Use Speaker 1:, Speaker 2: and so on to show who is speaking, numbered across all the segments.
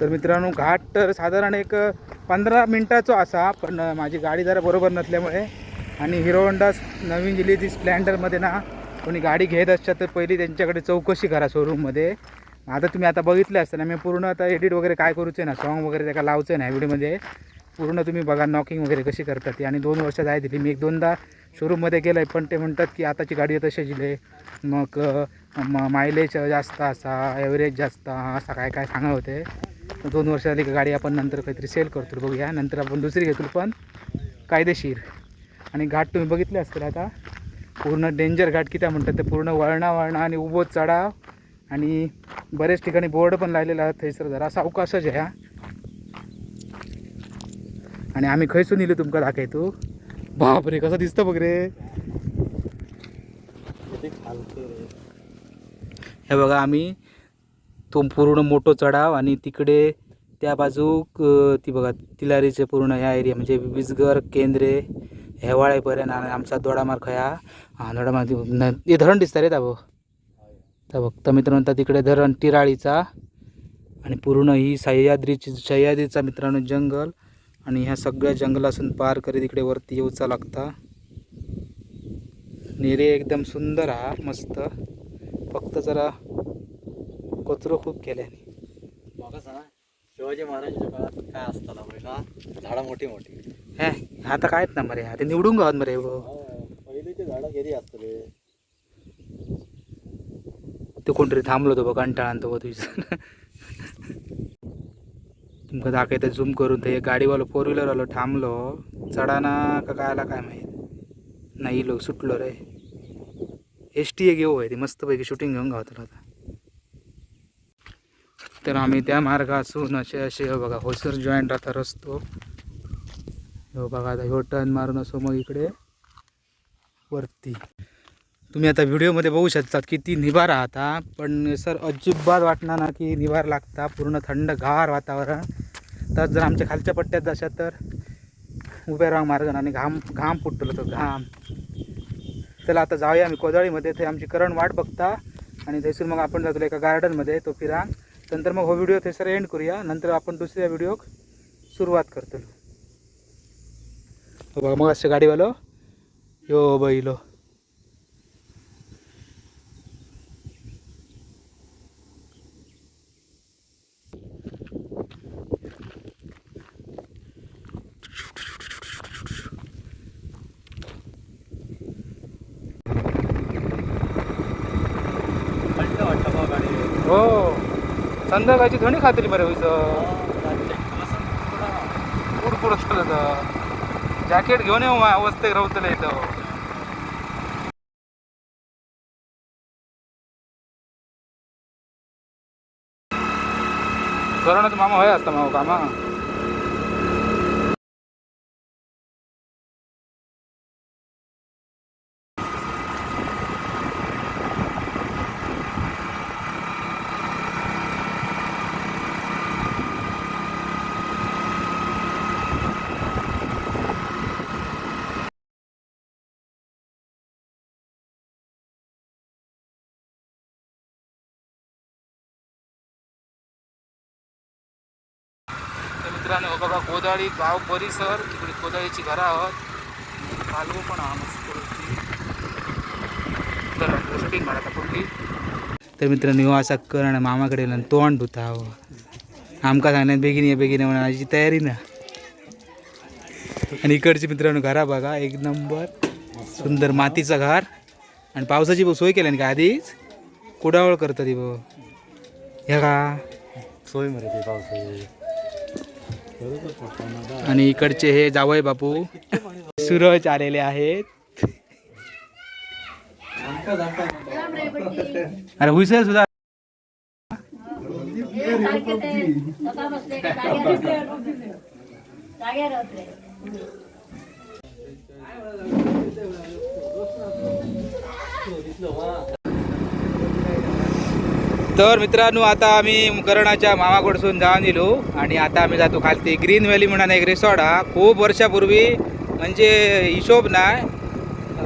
Speaker 1: तर मित्रांनो घाट तर साधारण एक पंधरा मिनटाचो असा पण माझी गाडी जरा बरोबर नसल्यामुळे आणि हिरो होंडा नवीन दिली ती स्प्लेंडरमध्ये ना कोणी गाडी घेत असतात तर पहिली त्यांच्याकडे चौकशी करा शोरूममध्ये आता तुम्ही आता बघितले असताना मी पूर्ण आता एडिट वगैरे काय करूचे ना सॉन्ग वगैरे त्याला लावचं ना व्हिडिओमध्ये पूर्ण तुम्ही बघा नॉकिंग वगैरे कशी करतात. ती आणि दोन वर्षात आहे दिली. मी एक दोनदा शोरूममध्ये गेलं आहे पण ते म्हणतात की आताची गाडी तशी दिले मग म मायलेज जास्त असा ॲव्हरेज जास्त असा काय काय सांगा होते. दोन वर्ष झाली का गाडी आपण नंतर काहीतरी सेल करतो बघूया. नंतर आपण दुसरी घेतो पण कायदेशीर. आणि घाट तुम्ही बघितले असतील आता पूर्ण डेंजर घाट किती म्हणतात ते पूर्ण वळणा वळणा आणि उभो चढाव आणि बरेच ठिकाणी बोर्ड पण लावलेला आहे थंयसर जरा अवकाशच आहे आणि आम्ही खयसून येलो तुमका दाखयतो बापरे कसं दिसतं बघ रे. हे बघा आम्ही तो पूर्ण मोठो चढाव आणि तिकडे त्या बाजूक ती बघा तिलारीचे पूर्ण ह्या एरिया म्हणजे विजगर केंद्रे हेवाळेपर्यंत आणि आमचा दोडामार ह्या दोडामार्ग हे धरण दिसतं रे ताबो तर बघ तर मित्रांनो तर तिकडे धरण तिराळीचा आणि पूर्ण ही सह्याद्रीची सह्याद्रीचा मित्रांनो जंगल आणि ह्या सगळ्या जंगलासून पार करीत इकडे वरती येऊचा लागता. नेरे एकदम सुंदर हा मस्त. फक्त जरा कचरो खूप केल्याने.
Speaker 2: शिवाजी महाराजांच्या काळात काय असताना पहिला झाडं मोठी मोठी.
Speaker 1: हे आता कायच ना मरे ते निवडून गावात मरे हो.
Speaker 2: पहिलीची झाडं गेली असतले.
Speaker 1: ते कोणतरी थांबलो तो बघ कंटाळान तो तुझं तुमका दाखवतं झूम करून ते गाडीवालो फोर व्हीलरवालो थांबलो. चढाना का कायला काय माहीत? नाही लो सुटलो रे. एस टी एक येऊ आहे ती मस्तपैकी शूटिंग घेऊन गावतलो आता. तर आम्ही त्या मार्गासून असे असे हो बघा होसर जॉईंट आता रस्तो हो बघा आता ह्यो टर्न मारून असो मग इकडे वरती. तुम्ही आता व्हिडिओमध्ये बघू शकता किती निभार आता. पण सर अजिबात वाटणार ना की निभार लागता. पूर्ण थंड गार वातावरण. तर जर आमच्या खालच्या पट्ट्यात जशा तर उभ्या रांग मार्गाने आणि घाम घाम फुटलो तो घाम. चला आता जाऊया आम्ही कोदाळीमध्ये. ते आमची करण वाट बघता. आणि थंयसून मग आपण जातो एका गार्डनमध्ये तो फिरांग. नंतर मग हो व्हिडिओ थंयसर एंड करूया. नंतर आपण दुसऱ्या व्हिडिओ सुरुवात करतो हो बघा मग असं गाडीवालो. यो बैलो
Speaker 2: थंड वाटतं बा गाडी
Speaker 1: हो संध्याकाळची थोडी खात्री बरं होईचं कुडकुड तर. जॅकेट घेऊन येऊ अवस्थेत अवस्थे इथं. करोनाचा मामा होय असता मामा. कामा मित्रांनो बघा कोदाळी गाव परिसर. इकडे कोदाळीची घरं आहोत कालवू पण तर शूटिंग मारा पुढली तर मित्रांनो असा कर आणि मामाकडे तोंड धुता हो आमका सांगण्यात बेगीन ये बेगीन म्हणा म्हणून तयारी ना. आणि इकडची मित्रांनो घरा बघा एक नंबर. सुंदर मातीचा घर. आणि पावसाची बघ सोय केली का आधीच? कुडावळ करतात ती बघ. ह्या का?
Speaker 2: सोय मरे ते
Speaker 1: आणि इकडचे हे जावय बापू सूरज आलेले आहेत. अरे हुईसर सुद्धा. तर मित्रांनो आता आम्ही करणाच्या मामाकडसून जाऊन गेलो आणि आता आम्ही जातो खालती ग्रीन व्हॅली म्हणून एक रिसॉर्ट हा. खूप वर्षापूर्वी म्हणजे हिशोब नाही.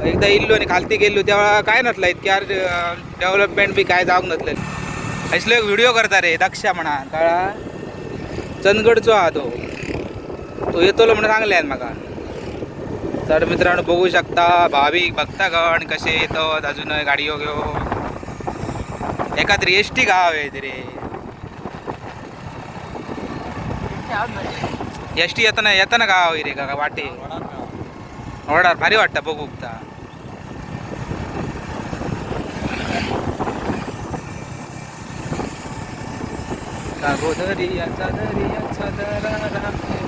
Speaker 1: एकदा इल्लो आणि खालती गेलो तेव्हा काय नसला इतक्या डेव्हलपमेंट बी काय जाऊक नसलं. असले व्हिडिओ करता रे दक्षा म्हणा कळा. चंदगडचो हा तो. तो येतलो म्हणून सांगले म्हाका तर मित्रांनो बघू शकता भाविक भक्तगण कसे येतात अजून गाडयो घेऊन. एका तरी गाव आहे तरी. एस टी येताना येताना गाव आहे रे का वाटे. वडार भारी वाटतं बघू उगता सागोदरियाचा दरियाचा दरारा.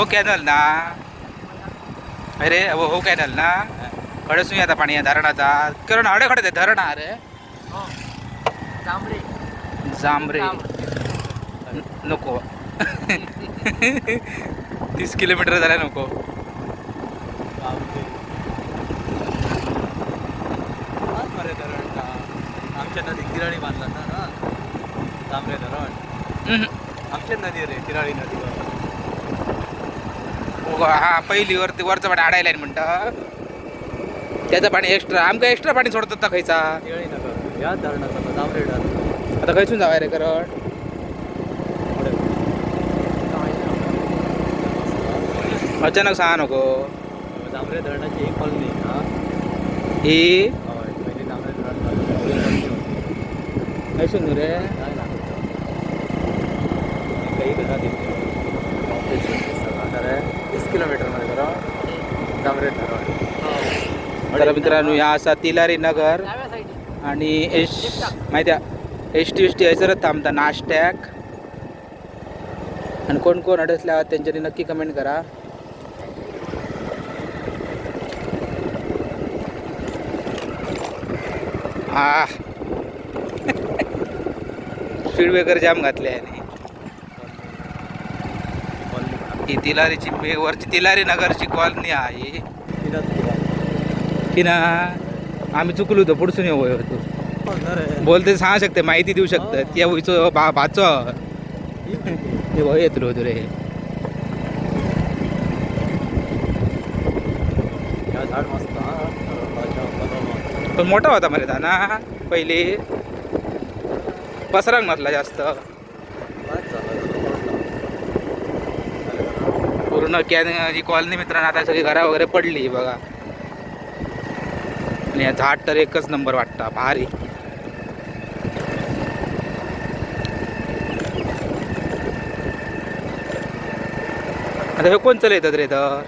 Speaker 1: हो कॅनल ना अरे हो हो कॅनल ना कडसून येता पाणी या धरणाचा कारण अडे खडे धरण हा रे जांभरे नको तीस किलोमीटर झाला नको
Speaker 2: आमच्या नदी किराणी बांधला ना ना तांबरे धरण आमच्या नदी रे किराणी नदीवर
Speaker 1: हा पहिली वरती वरचं पाणी आडायला म्हणतं. त्याचं पाणी एक्स्ट्रा आमका एक्स्ट्रा पाणी सोडतात खायचा? आता खैसून जावा रे करड. अचानक सांगा नको.
Speaker 2: तांबरे धरणाची एक कॉलनी हा?
Speaker 1: ही खैसून रे?
Speaker 2: काही तीस किलोमीटरमध्ये बरं? तांबरे धरण.
Speaker 1: तर मित्रांनो ह्या असा तिलारी नगर आणि एस माहिती एस टी एस टी हयसरच थांबता. नाश्त्याक आणि कोण कोण अडसल्या त्यांच्यानी नक्की कमेंट करा. हा स्पीड ब्रेकर जाम घातले आहे ही तिलारीची वरची तिलारी नगरची कॉलनी आहे. की ना आम्ही चुकलो होतो पुढसून येऊ होतो. बोलते सांग शकते माहिती देऊ शकतात. त्या वयचो बा भाचो ते येतलो होतो रे. पण मोठा होता मरे दाना पहिले. पसरांग नसला जास्त
Speaker 2: बरंच झालं.
Speaker 1: पूर्ण कॅन जी कॉलनी मित्रांनो आता सगळी घरा वगैरे पडली बघा. आणि झाड तर एकच नंबर वाटतं भारी. आता हे कोण चल येतात रे तर?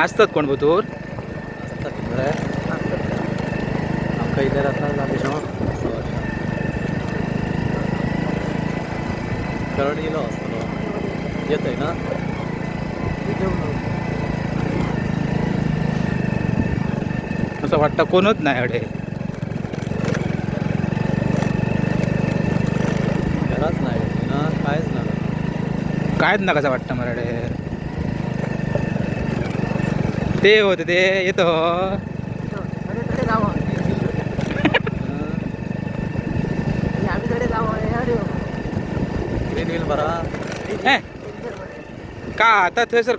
Speaker 1: असतात कोण भूतूर
Speaker 2: असतात गेलो असतो येत आहे ना?
Speaker 1: असं वाटतं कोणच नाही अडे.
Speaker 2: घरात नाही ना? कायच नाही.
Speaker 1: कायच ना कसं वाटतं मराठे ते होते ते येतो.
Speaker 2: भरा.
Speaker 1: हे का आता थंयसर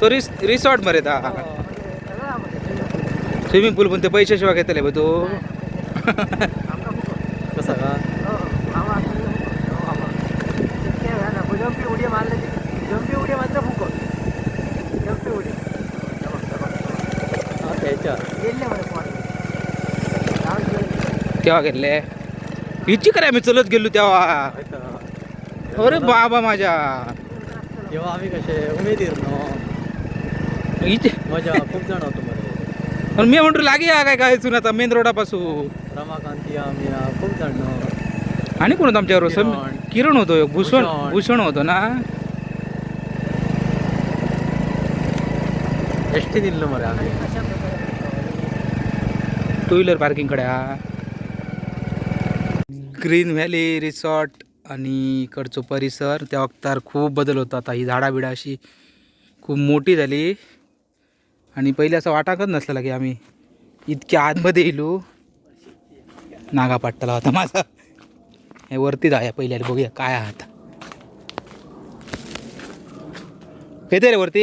Speaker 1: तो रिस रिसॉर्ट मरे ता स्विमिंग पूल पण ते पैसे शिवाय घेतले बघ तू.
Speaker 2: कसं का? हा, त्याच्या
Speaker 1: तेव्हा घेतले हिची करे आम्ही चलत गेलो तेव्हा. अरे बाबा माझ्या.
Speaker 2: तेव्हा आम्ही कसे उमेदीर नो.
Speaker 1: हिची
Speaker 2: मजा खूप जण होतो मध्ये.
Speaker 1: पण मी म्हणतो लागे या काय काय आता मेन रोडापासून.
Speaker 2: रमाकांती आम्ही आ, खूप जण.
Speaker 1: आणि कोण होतं आमच्यावर सम
Speaker 2: किरण.
Speaker 1: होतो भूषण.
Speaker 2: भूषण.
Speaker 1: होतो ना?
Speaker 2: एस टी दिलं मरे आम्ही.
Speaker 1: टू व्हीलर पार्किंगकडे हा. ग्रीन व्हॅली रिसॉर्ट आणि इकडचं परिसर त्या वक्तार खूप बदल होता आता. ही झाडा बिडा अशी खूप मोठी झाली. आणि पहिले असं वाटाकच नसलेला की आम्ही. इतक्या आतमध्ये येलो नागा पाटला होता माझा. हे वरती जाऊया पहिल्या बघूया काय आहात येते रे वरती.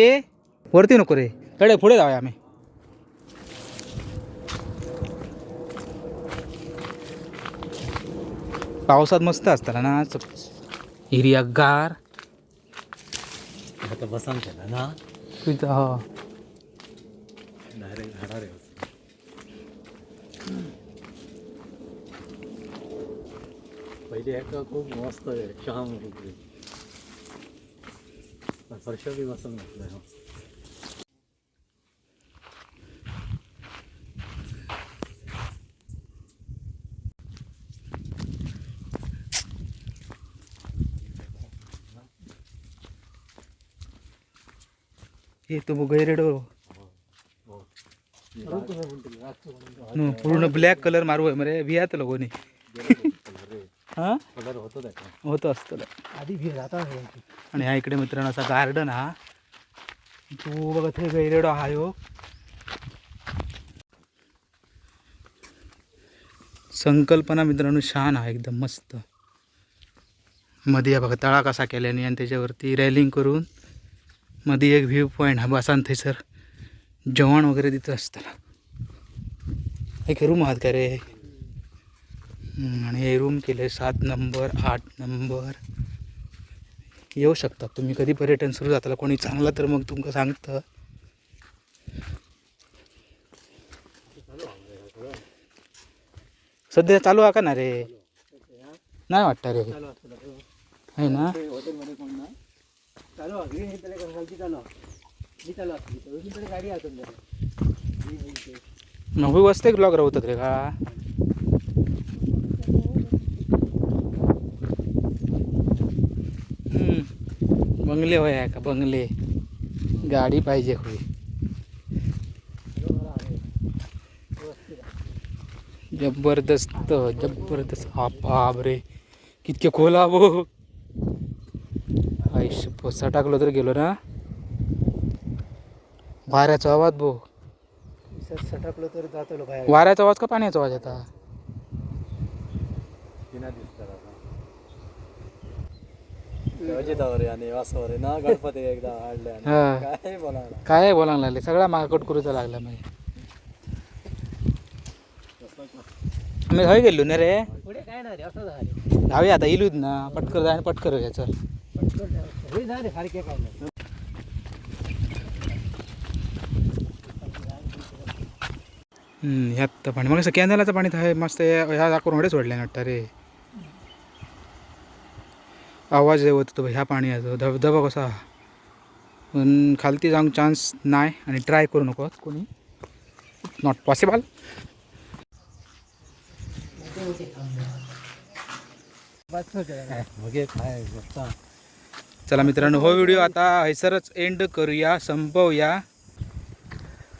Speaker 1: वरती नको रे. कडे पुढे जाऊया आम्ही. पावसात मस्त असताना ना हिरव्या गार
Speaker 2: आता बसान केला ना?
Speaker 1: तुझं हो.
Speaker 2: डायरेक्ट आहे पहिले एक खूप मस्त आहे होती. वर्ष बी बसून म्हटलं
Speaker 1: हे तो गैरेडो नो पूर्ण ब्लॅक कलर मारू आहे. मरे भियात हा
Speaker 2: कलर होतो
Speaker 1: होतं असतं
Speaker 2: आधी जाता
Speaker 1: आणि ह्या इकडे मित्रांनो असा गार्डन हा. तू बघा ते गैरेडो हा हो संकल्पना मित्रांनो छान आहे एकदम मस्त. मध्ये हा बघा तळा कसा केल्याने आणि त्याच्यावरती रॅलिंग करून मध्ये एक व्ह्यू पॉईंट हा बसान थंयसर जेवण वगैरे देत असतं एक रूम आहात का रे? आणि हे रूम केले सात नंबर आठ नंबर येऊ शकता तुम्ही कधी पर्यटन सुरू जाताला कोणी चांगला तर मग तुमका सांगतं. सध्या चालू आहे का ना रे? नाही वाटतं रे. आहे ना?
Speaker 2: हॉटेलमध्ये कोण ना चालू आहे ग्रीन हिल गंगाची चालू. मी चालू असली गाडी आतून
Speaker 1: नव्वे वाजता एक ब्लॉग राहतात रे का? बंगले होय का बंगले? गाडी पाहिजे होय. जबरदस्त जबरदस्त. हा बाप रे. कितके खोला भो पोसा टाकलो तर गेलो ना. वाऱ्याचा आवाज भो.
Speaker 2: सटकलो तर जातो
Speaker 1: वाऱ्याचा आवाज का पाण्याचा आवाज येता?
Speaker 2: रे आणि वासवरे ना गणपती एकदा हाडले आणि
Speaker 1: हा.
Speaker 2: काय बोला
Speaker 1: बोलायला लागले? सगळा मागकट करूचा लागला म्हणजे आम्ही हय गेलो ना रे.
Speaker 2: पुढे काय नाही रे असं झाले.
Speaker 1: आता इलूच ना. पटकर जाय आणि पटकर घ्या चल.
Speaker 2: ना सारखे काय नाही
Speaker 1: ह्यात तर पाणी. मग असं कॅनलाचं पाणी तर आहे मस्त ह्या ह्या दाखवून सोडले वाटतं रे. आवाज येत होतो ह्या पाण्याचा धबधबा कसा. पण खालती जाऊन चान्स नाही आणि ट्राय करू नको. कोणी? नॉट पॉसिबल
Speaker 2: काय
Speaker 1: चला मित्रांनो हो व्हिडिओ आता हैसरच एंड करूया संपवूया.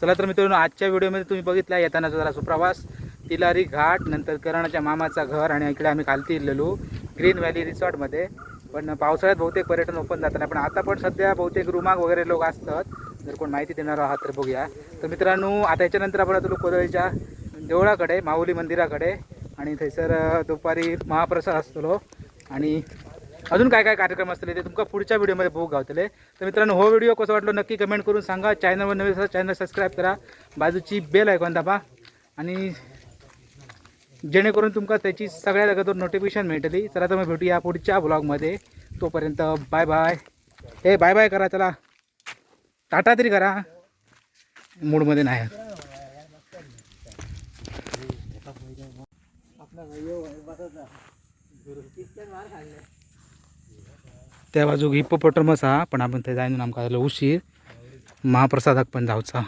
Speaker 1: चला तर मित्रांनो आजच्या व्हिडिओमध्ये तुम्ही बघितला येतानाचा जरा सुप्रवास. तिलारी घाट नंतर करणाच्या मामाचा घर आणि इकडे आम्ही खालती इलेलो ग्रीन व्हॅली रिसॉर्टमध्ये पण पावसाळ्यात बहुतेक पर्यटन ओपन जात नाही पण आता पण सध्या बहुतेक रुमाग वगैरे लोक असतात. जर कोण माहिती देणार आहात तर बघूया. तर मित्रांनो आता याच्यानंतर आपण आता कोदळीच्या देवळाकडे माऊली मंदिराकडे आणि थंयसर दुपारी महाप्रसाद असतो. आणि अजून काय काय कार्यक्रम असतले ते तुमका पुढच्या व्हिडिओमध्ये बघू गावतले. तर मित्रांनो हो व्हिडिओ कसं वाटलो नक्की कमेंट करून सांगा. चॅनलवर नवीन चॅनल सबस्क्राईब करा. बाजूची बेल ऐकून दाबा. आणि जेणेकरून तुमका त्याची सगळ्या जागेवर नोटिफिकेशन मिळतली. चला तर मग भेटूया पुढच्या ब्लॉगमध्ये तोपर्यंत बाय बाय हे बाय बाय करा चला. टाटा तरी करा. मूडमध्ये नाही. आहे. त्या बाजूक हिप्पोपोटमस हा पण आपण ते जायन आमकां जालो उशीर. महाप्रसादाक पण जावचा.